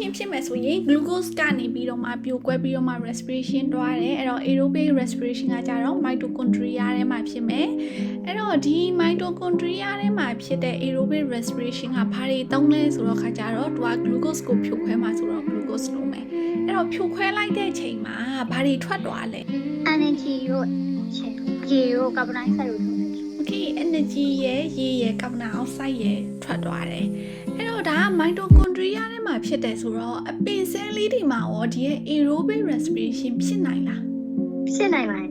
respiration ဖြစ်မယ်ဆိုရင် glucose ကနေပြီးတော့မှပြိုကွဲပြီးတော့မှ respiration တွားတယ်အဲ့တော့ aerobic respiration ကကြတော့ mitochondria ထဲမှာဖြစ်မယ်အဲ့တော့ဒီ mitochondria ထဲမှာဖြစ်တဲ့ aerobic respiration ကဘာတွေတုံးလဲဆိုတော့ခါကြတော့သူက glucose ကိုဖြိုခွဲမှာဆိုတော့ glucose လုံးမယ်အဲ့တော့ဖြိုခွဲလိုက်တဲ့ချိန်မှာဘာတွေထွက်သွားလဲ energy ကိုချက်ရေကိုကာဗွန်ဒိုင်ဆိုင်ကိုထုတ်တယ် okay energy ရဲ့ရေရဲ့ carbon dioxide ရဲ့ထွက်သွားတယ် အဲ့တော့ဒါက mitochondria ထဲမှာဖြစ်တယ်ဆိုတော့အပင်ဆဲလေးတွေမှာရောဒီရဲ့ aerobic respiration ဖြစ်နိုင်လားဖြစ်နိုင်ပါတယ်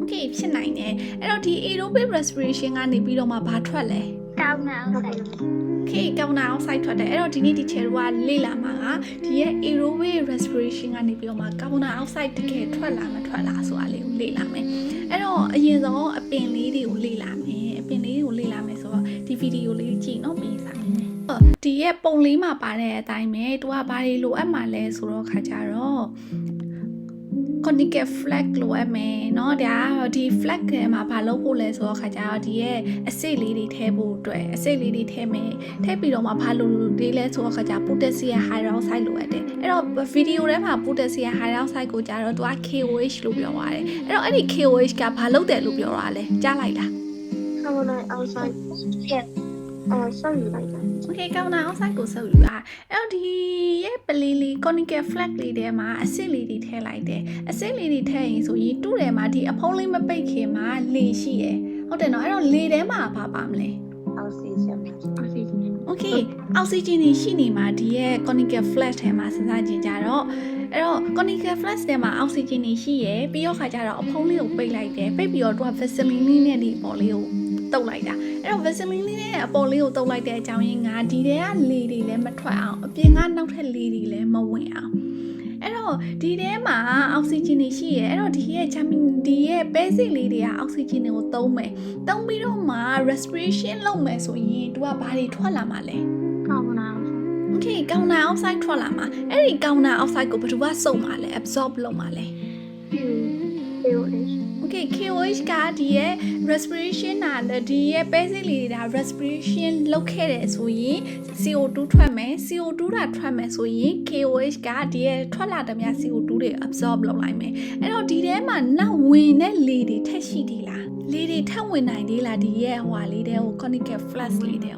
okay ဖြစ်နိုင်တယ်အဲ့တော့ဒီ aerobic respiration ကနေပြီးတော့မှဘာထွက်လဲကာဗွန်ဒိုင်ဆိုင် okay carbon dioxide ထွက်တယ်အဲ့တော့ဒီနေ့ဒီ chair ကလေ့လာမှာကဒီရဲ့ aerobic respiration ကနေပြီးတော့မှ carbon dioxide တကယ်ထွက်လာမထွက်လာဆိုတာလေးကိုလေ့လာမယ်အဲ့တော့အရင်ဆုံးအပင်လေးတွေကိုလေ့လာမယ်အပင်လေးတွေကိုလေ့လာမယ်ဆိုတော့ဒီဗီဒီယိုလေးကြည့်နော်ပြီးစား ဒီရဲ့ပုံလေးမှာပါတဲ့အတိုင်းပဲသူကဘာတွေလိုအပ်မှာလဲဆိုတော့ခါကြတော့ conical flag လိုအပ်မယ်เนาะဒါဒီ flag ထဲမှာဘာလုပ်ဖို့လဲဆိုတော့ခါကြတော့ဒီရဲ့အစိတ်လေးတွေထည့်ဖို့အတွက်အစိတ်လေးတွေထည့်မယ်ထည့်ပြီးတော့မှဘာလို့လေးလဲဆိုတော့ခါကြ potassium hydroxide လိုအပ်တယ်အဲ့တော့ဗီဒီယိုထဲမှာ potassium hydroxide ကိုကြတော့သူက KOH လို့ပြောပါတယ်အဲ့တော့အဲ့ဒီ KOH ကဘာလုပ်တယ်လို့ပြောတာလဲကြားလိုက်လား ကာဗွန်ဒိုင်အောက်ဆိုက်ရဲ့အဲဆောက်ယူ လိုက်တာ Okay ကောင်းတာ outside ကိုဆုပ်ယူတာအဲ့တော့ဒီရဲ့ပလေးလေး conical flag လေးထဲမှာအစစ်လေးတွေထည့်လိုက်တယ်အစစ်လေးတွေထည့်ရင်ဆိုရင်တူးထဲမှာဒီအဖုံးလေးမပိတ်ခင်မှာလေရှိတယ်ဟုတ်တယ်နော်အဲ့တော့လေထဲမှာဘာပါမလဲအောက်ဆီဂျင်အောက်ဆီဂျင် Okay အောက်ဆီဂျင်တွေရှိနေမှာဒီရဲ့ conical flash ထဲမှာစဉ်းစားကြည့်ကြတော့အဲ့တော့ conical flash ထဲမှာအောက်ဆီဂျင်တွေရှိရယ်ပြီးတော့ခါကျတော့အဖုံးလေးကိုပိတ်လိုက်တယ်ပိတ်ပြီးတော့သူက vaseline လေးနဲ့ဒီပေါ်လေးကို တုပ်လိုက်တာအဲ့တော့ vaseline လေးနဲ့အပေါ်လေးကိုတုပ်လိုက်တဲ့အကြောင်းရင်းကဒီထဲကလေတွေလည်းမထွက်အောင်အပြင်ကနောက်ထပ်လေတွေလည်းမဝင်အောင်အဲ့တော့ဒီထဲမှာအောက်ဆီဂျင်တွေရှိရယ်အဲ့တော့ဒီရဲ့ဂျာမီဒီရဲ့ပဲစိတ်လေးတွေကအောက်ဆီဂျင်တွေကိုသုံးမယ်သုံးပြီးတော့မှ respiration လုပ်မယ်ဆိုရင်သူကဘာတွေထွက်လာမှာလဲကာဗွန်ဒိုင်အောက်ဆိုက် Okay ကောင်နာ outside ထွက်လာမှာအဲ့ဒီကောင်နာ outside ကိုဘယ်သူကစုပ်မှာလဲ absorb လုပ်မှာလဲ POH Okay KOH ကဒီရဲ့ respiration နာလည်းဒီရဲ့ပဲစိတ်လေးတွေဒါ respiration လုပ်ခဲ့တယ်ဆိုရင် CO2 ထွက်မယ် CO2 တာထွက်မယ်ဆိုရင် KOH ကဒီရဲ့ထွက်လာတဲ့များ CO2 တွေ absorb လုပ်လိုက်မယ်အဲ့တော့ဒီထဲမှာနောက်ဝင်တဲ့လေတွေထက်ရှိသေးလားလေတွေထက်ဝင်နိုင်သေးလားဒီရဲ့ဟိုဟာလေးတဲ့ဟို conical flash လေးတဲ့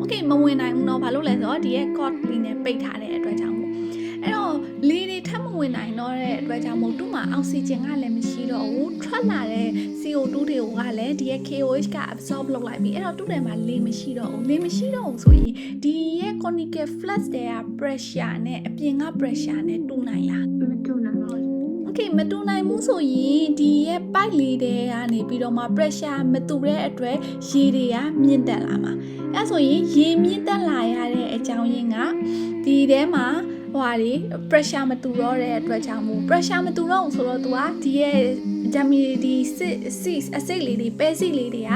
Okay မဝင်နိုင်ဘူးเนาะဘာလို့လဲဆိုတော့ဒီရဲ့ cord လေးနဲ့ပိတ်ထားတဲ့အတွက်ကြောင့်မို့အဲ့တော့လေတွေထပ်မ ဝင်နိုင်တော့တဲ့အတွက်ကြောင့်မို့သူ့မှာအောက်ဆီဂျင်ကလည်းမရှိတော့ဘူးထွက်လာတဲ့ CO2 တွေကလည်းဒီရဲ့ KOH က absorb လုပ်လိုက်ပြီအဲ့တော့သူ့ထဲမှာလေမရှိတော့ဘူးလေမရှိတော့ဘူးဆိုရင်ဒီရဲ့ conical flash တဲ့က pressure နဲ့အပြင်က pressure နဲ့တူနိုင်လားမတူနိုင်ဘူး Okay မတူနိုင်ဘူးဆိုရင်ဒီရဲ့ pipe လေးတွေကနေပြီးတော့မှ pressure မတူတဲ့အတွက်ရေတွေကမြင့်တက်လာမှာအဲဆိုရင်ရေမြင့်တက်လာရတဲ့အကြောင်းရင်းကဒီထဲမှာ ဟိုဟာတွေ pressure မတူတော့တဲ့အတွက်ကြောင့်မို့ pressure မတူတော့ဘူးဆိုတော့ तू ကဒီရဲ့ ဂျာမီဒီစစ်စစ်အစိတ်လေးတွေပဲစိတ်လေးတွေက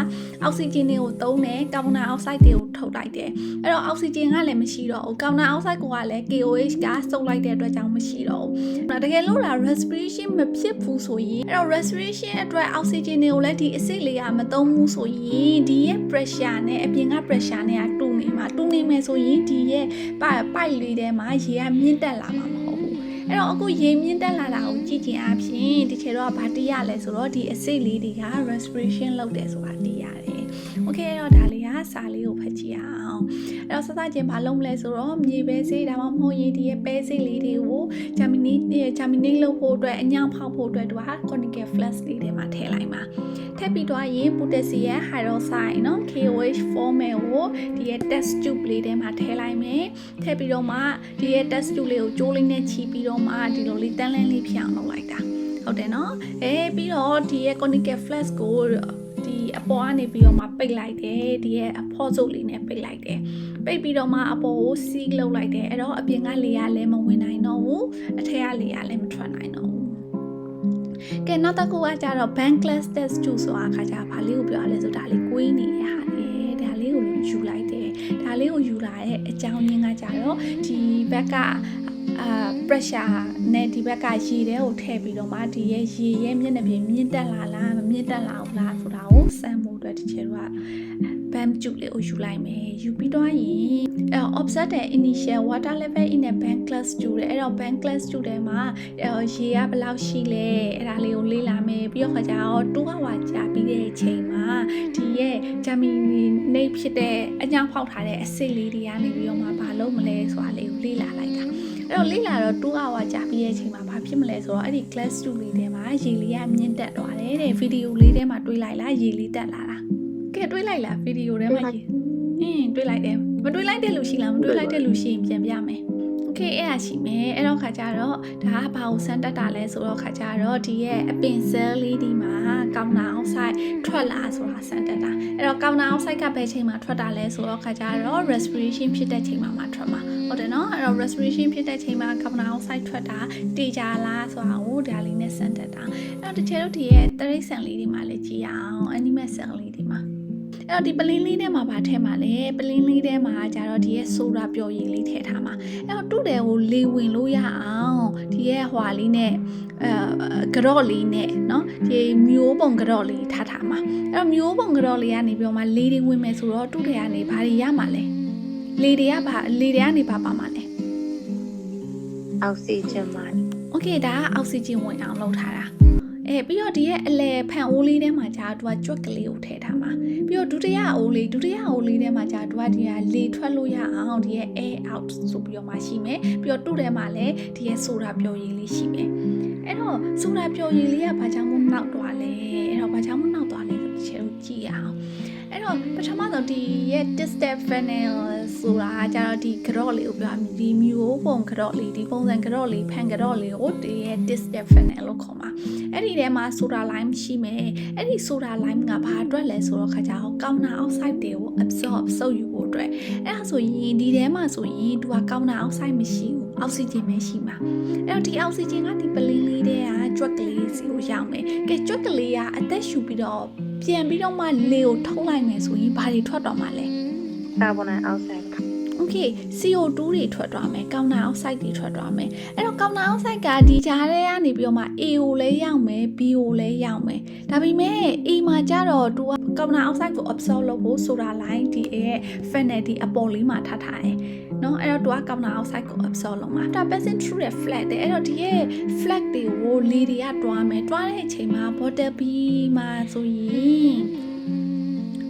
အောက်ဆီဂျင်တွေကိုသုံးတယ်ကာဗွန်ဒိုင်အောက်ဆိုက်တွေကိုထုတ်လိုက်တယ်အဲ့တော့အောက်ဆီဂျင်ကလည်းမရှိတော့ဘူးကာဗွန်ဒိုင်အောက်ဆိုက်ကလည်း KOH ကစုပ်လိုက်တဲ့အတွက်ကြောင့်မရှိတော့ဘူးတကယ်လို့လား respiration မဖြစ်ဘူးဆိုရင်အဲ့တော့ respiration အတွက်အောက်ဆီဂျင်တွေကိုလည်းဒီအဆိပ်လေးကမသုံးဘူးဆိုရင်ဒီရဲ့ pressure နဲ့အပြင်က pressure နဲ့ကတူနေမှာတူနေမယ်ဆိုရင်ဒီရဲ့ပိုက်ပိုက်လေးထဲမှာရေကမြင့်တက်လာမှာမဟုတ်ဘူး အဲ့တော့အခုရေမြင့်တက်လာတာကိုကြည့်ကြင်အဖြစ်ဒီခေတ်တော့ဗာတရလဲဆိုတော့ဒီအဆိပ်လေးတွေက respiration လုပ်တယ်ဆိုတာတည်ရတယ်။ Okay အဲ့တော့ဒါလေးကစာလေးကိုဖတ်ကြည့်အောင်။ အောင်အဲ့တော့စစချင်းမလုပ်မလဲဆိုတော့မြေပဲစေးဒါမှမဟုတ်ရင်ဒီရဲ့ပဲစေးလေးတွေကိုဂျာမနီဂျာမနီလုပ်ဖို့အတွက်အညောင်ဖောက်ဖို့အတွက်သူက conical flask လေးထဲမှာထည့်လိုက်ပါထည့်ပြီးတော့ရင်ပိုတက်ဆီယမ်ဟိုက်ဒရိုဆိုင်နော် KOH formel ကိုဒီရဲ့ test tube လေးထဲမှာထည့်လိုက်မယ်ထည့်ပြီးတော့မှဒီရဲ့ test tube လေးကိုကြိုးလေးနဲ့ချီပြီးတော့မှဒီလိုလေးတန်းလန်းလေးဖြစ်အောင်လုပ်လိုက်တာဟုတ်တယ်နော်အဲပြီးတော့ဒီရဲ့ conical flask ကို ဒီအပေါ်ကနေပြီးတော့မှပိတ်လိုက်တယ်ဒီရဲ့အဖော့စုပ်လေးနဲ့ပိတ်လိုက်တယ်ပိတ်ပြီးတော့မှအပေါ်ကိုစီးလုပ်လိုက်တယ်အဲ့တော့အပြင်ကလေကလည်းမဝင်နိုင်တော့ဘူးအထက်ကလေကလည်းမထွက်နိုင်တော့ဘူးကဲနောက်တစ်ခုကကြတော့ bankless test tube ဆိုတာအခါကျဘာလေးကိုပြောရလဲဆိုဒါလေးကွေးနေတဲ့ဟာလေဒါလေးကိုယူလိုက်တယ်ဒါလေးကိုယူလာတဲ့အကြောင်းရင်းကကြတော့ဒီဘက်က အာ pressure နဲ့ဒီဘက်ကရေထဲကိုထည့်ပြီးတော့မှဒီရဲ့ရေရဲ့မျက်နှာပြင်မြင့်တက်လာလားမမြင့်တက်လာဘူးလားဆိုတာကိုစမ်းဖို့အတွက်ဒီချေတို့က bump ကျူလေးကိုယူလိုက်မယ်ယူပြီးတော့ရင်အဲ observe တဲ့ initial water level in a bank class ကျူတယ်အဲ့တော့ bank class ကျူတယ်မှာအဲရေကဘယ်လောက်ရှိလဲအဲ့ဒါလေးကိုလေ့လာမယ်ပြီးတော့ခါကျတော့2 hour ကြာပြီးတဲ့အချိန်မှာဒီရဲ့ germinate ဖြစ်တဲ့အကြောင်းဖောက်ထားတဲ့အစစ်လေးတွေကနေပြီးတော့မှဘာလုပ်မလဲဆိုတာလေးကိုလေ့လာလိုက်တာ အဲ့တော့လေ့လာတော့2 hour ကြာပြီးတဲ့အချိန်မှာဘာဖြစ်မလဲဆိုတော့အဲ့ဒီ class 2လေးထဲမှာရေလေးကမြင့်တက်သွားတယ်တဲ့ဗီဒီယိုလေးထဲမှာတွေးလိုက်လားရေလေးတက်လာတာကဲတွေးလိုက်လားဗီဒီယိုထဲမှာရေအင်းတွေးလိုက်တယ်မတွေးလိုက်တဲ့လူရှိလားမတွေးလိုက်တဲ့လူရှိရင်ပြန်ပြမယ် okay အဲ့ဒါရှိမယ်အဲ့တော့ခါကျတော့ဒါကဘာကိုစမ်းတက်တာလဲဆိုတော့ခါကျတော့ဒီရဲ့အပင်ဆဲလေးဒီမှာကောင်းတာအောင်ဆိုင်ထွက်လာဆိုတာစမ်းတက်တာအဲ့တော့ကောင်းတာအောင်ဆိုင်ကဘယ်ချိန်မှာထွက်တာလဲဆိုတော့ခါကျတော့ respiration ဖြစ်တဲ့ချိန်မှာမှထွက်မှာဟုတ်တယ်နော်အဲ့တော့ respiration ဖြစ်တဲ့ချိန်မှာကောင်းတာအောင်ဆိုင်ထွက်တာတေချာလားဆိုတာကိုဒါလေးနဲ့စမ်းတက်တာအဲ့တော့တကယ်လို့ဒီရဲ့တရိတ်ဆန်လေးဒီမှာလည်းကြည့်ရအောင် animal cell လေးဒီမှာ အဲ့တော့ဒီပလင်းလေးထဲမှာဗာထည့်မှာလဲပလင်းလေးထဲမှာကျတော့ဒီရဲ့ဆိုဒါပျော်ရည်လေးထည့်ထားမှာအဲ့တော့တူတယ်ကိုလေဝင်လို့ရအောင်ဒီရဲ့ဟွာလေးနဲ့အဲကြော့လေးနဲ့เนาะဒီမျိုးပုံကြော့လေးထားထားမှာအဲ့တော့မျိုးပုံကြော့လေးကနေပြီးတော့မှလေတွေဝင်မယ်ဆိုတော့တူတယ်ကနေဘာတွေရမှာလဲလေတွေကဘာလေတွေကနေဘာပါမှာလဲ အောက်ဆီဂျင်ပါ โอเคဒါကအောက်ဆီဂျင်ဝင်အောင်လုပ်ထားတာ အဲပြီးတော့ဒီရဲ့အလဲဖန်အိုးလေးထဲမှာကြာသူကကြွက်ကလေးကိုထည့်ထားမှာပြီးတော့ဒုတိယအိုးလေးဒုတိယအိုးလေးထဲမှာကြာသူကဒီကလေထွက်လို့ရအောင်ဒီရဲ့ air out ဆိုပြီးတော့မှရှိမယ်ပြီးတော့တူထဲမှာလည်းဒီရဲ့ဆိုတာပျော်ရည်လေးရှိမယ်အဲ့တော့ဆိုတာပျော်ရည်လေးကဘာကြောင့်မို့နောက်သွားလဲအဲ့တော့ဘာကြောင့်မို့ တော့ပထမဆုံးဒီရဲ့ distant funnel ဆိုတာကကြတော့ဒီ grot လေးကိုပြောရမယ်ဒီမျိုးပုံ grot လေးဒီပုံစံ grot လေးဖန် grot လေးကိုဒီရဲ့ distant funnel လို့ခေါ်မှာအဲ့ဒီထဲမှာ soda lime ရှိမယ်အဲ့ဒီ soda lime ကဘာအတွက်လဲဆိုတော့ခါကြအောင်ကောင်းတာ outside တွေကို absorb စုပ်ယူဖို့အတွက်အဲ့ဒါဆိုရင်ဒီထဲမှာဆိုရင်သူကကောင်းတာ outside မရှိဘူးအောက်ဆီဂျင်ပဲရှိမှာအဲ့တော့ဒီအောက်ဆီဂျင်ကဒီပလင်းလေးတဲ့ကကြွက်ကလေးစီကိုရောက်မယ်ကဲကြွက်ကလေးကအသက်ရှူပြီးတော့ ပြန်ပြီးတော့မှလေကိုထုတ်လိုက်မယ်ဆိုရင်ဘာတွေထွက်တော့မှလဲကာဗွန်နိုင်အောက်ဆိုက် okay CO2 တွေထွက်သွားမယ်ကောင်နာအောက်ဆိုက်တွေထွက်သွားမယ်အဲ့တော့ကောင်နာအောက်ဆိုက်ကဒီကြားထဲကနေပြီးတော့မှ A ကိုလည်းရောက်မယ် B ကိုလည်းရောက်မယ်ဒါပေမဲ့ A မှာကြတော့ तू ကကောင်နာအောက်ဆိုက်ကို absorb လုပ်ဖို့ဆိုတာ line ဒီရဲ့ fan နဲ့ဒီအပေါ်လေးမှာထားထားတယ် เนาะအဲ့တော့ तू ကကောင်းနာအောက်ဆိုက်ကို absorb လုပ်မှာဒါ passing through the flat တဲ့အဲ့တော့ဒီရဲ့ flat တွေကိုလေတွေကတွားမယ်တွားတဲ့အချိန်မှာ bottle B မှာဆိုရင်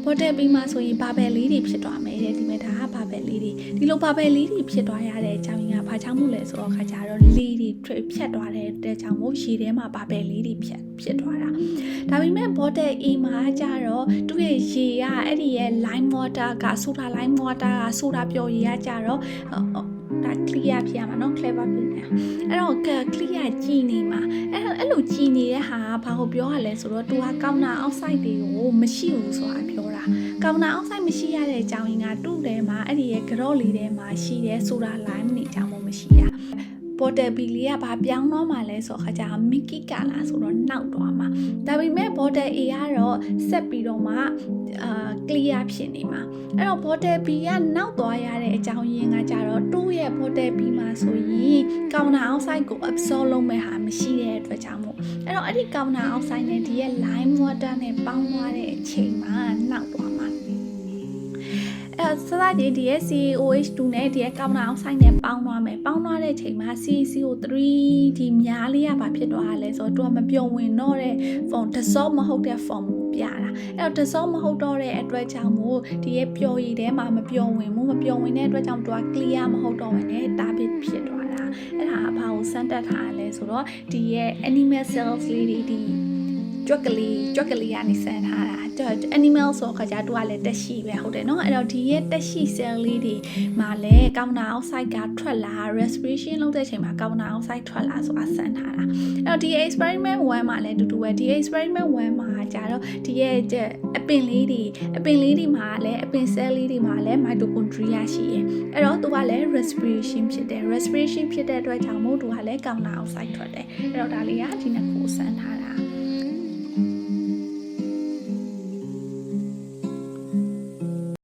bottle B မှာဆိုရင်ဘာဘယ်လေးတွေဖြစ်သွားမယ်တဲ့ဒီမဲ့ဒါကဘာဘယ်လေးတွေဒီလိုဘာဘယ်လေးတွေဖြစ်သွားရတဲ့အကြောင်းရင်းကဘာကြောင့်မို့လဲဆိုတော့ခါကြတော့လေးတွေဖြတ်သွားတဲ့တဲ့ကြောင့်မို့ရေထဲမှာဘာဘယ်လေးတွေဖြစ်ဖြစ်သွားတာဒါပေမဲ့ bottle A မှာကြတော့သူ့ရဲ့ရေကအဲ့ဒီရဲ့ lime water က soda lime water က soda ပျော်ရေကကြတော့ဒါ clear ဖြစ်ရမှာเนาะ clever ဖြစ်နေအဲ့တော့ clear ကြည်နေမှာအဲ့တော့အဲ့လိုကြည်နေတဲ့ဟာကဘာကိုပြောရလဲဆိုတော့သူကကောင်းတာ outside တွေကိုမရှိဘူးဆိုတာပြောတာ ာ ကောင်နာအောက်ဆိုင်မရှိရတဲ့အကြောင်းရင်းကတူ့ထဲမှာအဲ့ဒီရဲ့ကြော့လေးထဲမှာရှိတဲ့ဆိုဒါလိုင်းနေကြောင်မရှိရပေါ်တယ်ဘီလီကဘာပြောင်းတော့မှလဲဆိုတော့ခါကျမီကီကာလာဆိုတော့နောက်သွားမှာဒါပေမဲ့ဘော်တယ် A ကတော့ဆက်ပြီးတော့မှ အာ clear ဖြစ်နေမှာအဲ့တော့ဘော်တယ် B ကနောက်သွားရတဲ့အကြောင်းရင်းကကြတော့တူ့ရဲ့ဘော်တယ် B မှာဆိုရင်ကောင်နာအောက်ဆိုင်ကို absorb လုပ်မဲ့ဟာမရှိတဲ့အတွက်ကြောင့်မို့အဲ့တော့အဲ့ဒီကောင်နာအောက်ဆိုင်နဲ့ဒီရဲ့ lime water နဲ့ပေါင်းသွားတဲ့အချိန်မှာနောက်သွားမှာ အဲစစချင်းဒီရဲ့ COH2 နဲ့ဒီရဲ့ကောင်းတာအောင်ဆိုင်နဲ့ပေါင်းသွားမယ်ပေါင်းသွားတဲ့အချိန်မှာ CCO3 ဒီများလေးကဘာဖြစ်သွားတာလဲဆိုတော့သူကမပြုံဝင်တော့တဲ့ form dissolve မဟုတ်တဲ့ form ကိုပြတာအဲ့တော့ dissolve မဟုတ်တော့တဲ့အတွက်ကြောင့်မို့ဒီရဲ့ပျော်ရည်ထဲမှာမပြုံဝင်ဘူးမပြုံဝင်တဲ့အတွက်ကြောင့်သူက clear မဟုတ်တော့ဝင်နဲ့တာဘစ်ဖြစ်သွားတာအဲ့ဒါကဘာကိုစမ်းတက်ထားလဲဆိုတော့ဒီရဲ့ animal cells လေးတွေဒီ ကြွက်ကလေးကြွက်ကလေးကနေဆန်ထားတာတော့ animal ဆိုခါကျသူကလည်းတက်ရှိပဲဟုတ်တယ်နော်အဲ့တော့ဒီရဲ့တက်ရှိ cell လေးတွေမှာလည်း carbon dioxide ကထွက်လာ respiration လုပ်တဲ့အချိန်မှာ carbon dioxide ထွက်လာဆိုတာဆန်ထားတာအဲ့တော့ဒီ experiment 1မှာလည်းတူတူပဲဒီ experiment 1မှာကျတော့ဒီရဲ့အပင်လေးတွေအပင်လေးတွေမှာလည်းအပင် cell လေးတွေမှာလည်း mitochondria ရှိရယ်အဲ့တော့သူကလည်း respiration ဖြစ်တယ် respiration ဖြစ်တဲ့အတွက်ကြောင့်မို့သူကလည်း carbon dioxide ထွက်တယ်အဲ့တော့ဒါလေးကဒီနှစ်ခုဆန်ထားတာ